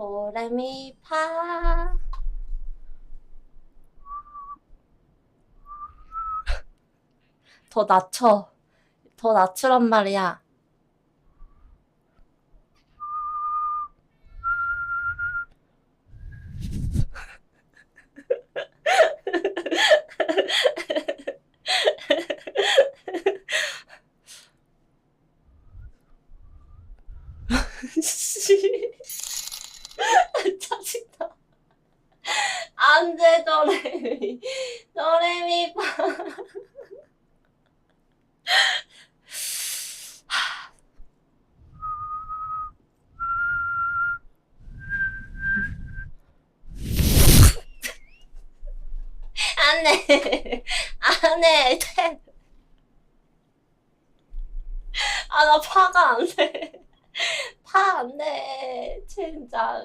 도레미파. 더 낮춰. 더 낮추란 말이야. 씨 짜증나 안돼 도레미 도레미 파. 안돼 안돼 아나 파가 안돼. 파 안돼 진짜